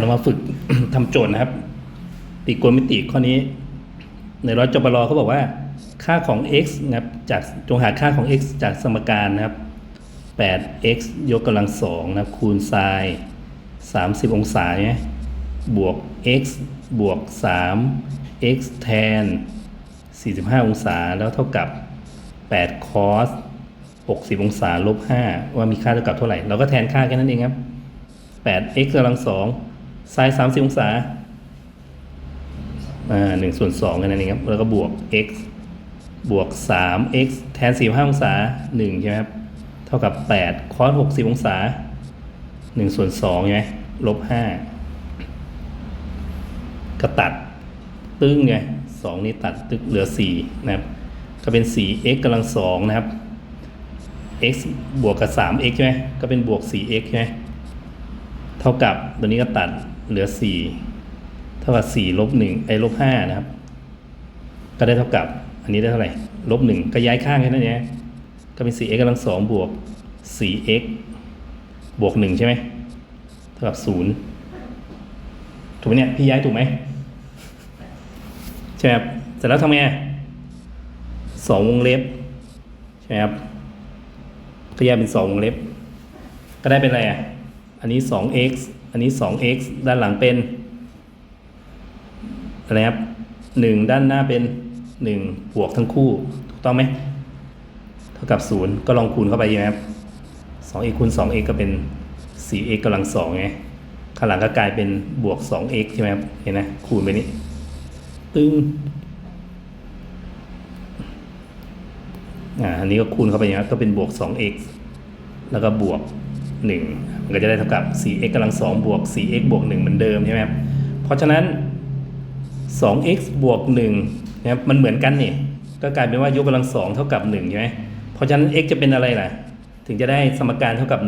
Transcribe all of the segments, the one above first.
เรามาฝึกทำโจทย์นะครับตรีโกณมิติข้อนี้ ในร้อยจบรอเขาบอกว่า ค่าของ x นะครับจากจงหาค่าของ x จากสมการนะครับ 8x ยกกำลังสองนะครับ คูณไซน์30 องศาเนี่ยบวก x บวก 3 x tan 45 องศาแล้วเท่ากับ 8 cos 60 องศาลบ5ว่ามีค่าเท่ากับเท่าไหร่ เราก็แทนค่าแค่นั้นเองครับ 8 x กำลังสอง ไซน์30 องศาอ่า1ส่วน2กันนั่นเองครับ แล้วก็บวก x บวก 3 x แทน 45 องศา 1 ใช่ไหมครับ เท่ากับ8 cos 60 องศา 1 ส่วน2ใช่ไหมลบ 5 ก็ตัด ตึ้งไง2นี้ตัดตึกเหลือ 4 นะครับ ก็เป็น 4x กำลังสองนะครับ x บวกกับ 3x ใช่ไหมก็เป็นบวก 4x ใช่ไหมเท่ากับตัวนี้ก็ตัด เหลือ4เท่ากับ4ลบ1ไอ้ลบ5นะครับ ก็ได้เท่ากับ อันนี้ได้เท่าไหร่ลบ1ก็ย้ายข้างแค่นั้นเองก็เป็น 4x กำลังสองบวก 4x บวก1ใช่ไหมเท่ากับ0ถูกไหมเนี่ยพี่ย้ายถูกไหมใช่ไหมครับเสร็จแล้วทำไงสองวงเล็บใช่ไหมครับก็แยกเป็นสองวงเล็บ ก็ได้เป็นอะไรอะ นนี้ 2x อันนี้ 2x ด้านหลังเป็นอะไรครับ1ด้านหน้าเป็น 1 บวกทั้งคู่ ถูกต้องไหม เท่ากับ 0 ก็ลองคูณเข้าไปใช่ไครับ 2x คูณ 2x ก็เป็น 4x กำลัง2ไง ข้างหลังก็กลายเป็นบวก 2x ใช่ไหมครับ เห็นไหมคูณไปนี้ ตึงอ่า อันนี้ก็คูณเข้าไปอย่างนี้ก็เป็นบวก 2x แล้วก็บวก 1 มันก็จะได้เท่ากับ 4x กำลัง2บวก 4x บวก1เหมือนเดิมใช่ไหมครับ เพราะฉะนั้น 2x บวก1นะครับมันเหมือนกันนี่ ก็กลายเป็นว่ายกกำลัง2เท่ากับ1ใช่ไหมเพราะฉะนั้น x จะเป็นอะไรล่ะ ถึงจะได้สมการเท่ากับ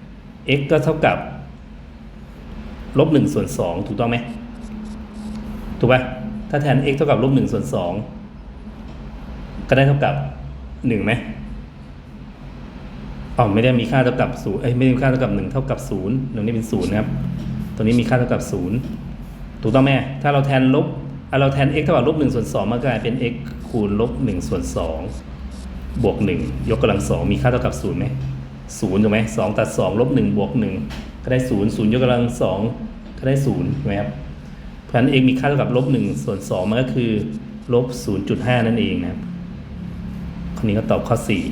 1 x ก็เท่ากับลบ1ส่วน2ถูกต้องไหมถูกป่ะถ้าแทน x เท่ากับลบ1ส่วน2ก็ได้เท่ากับ1ไหม อ๋อไม่ได้มีค่าเท่ากับศูนย์เอ้ยไม่ได้มีค่าเท่ากับหนึ่งเท่ากับศูนย์ตรงนี้เป็นศูนย์นะครับ ตัวนี้มีค่าเท่ากับศูนย์ถูกต้องไหมถ้าเราแทนลบเราแทน x เท่ากับลบหนึ่งส่วนสองมันกลายเป็น x คูณลบหนึ่งส่วนสองบวกหนึ่งยกกำลังสองมีค่าเท่ากับศูนย์ไหมศูนย์ถูกไหมสองตัดสองลบหนึ่งบวกหนึ่งก็ได้ศูนย์ศูนย์ยกกำลังสองก็ได้ศูนย์ถูกไหมครับเพราะฉะนั้น x มีค่าเท่ากับลบหนึ่งส่วนสองมันก็คือลบศูนย์จุดห้านั่นเองนะครับข้อนี้ก็ตอบข้อสี่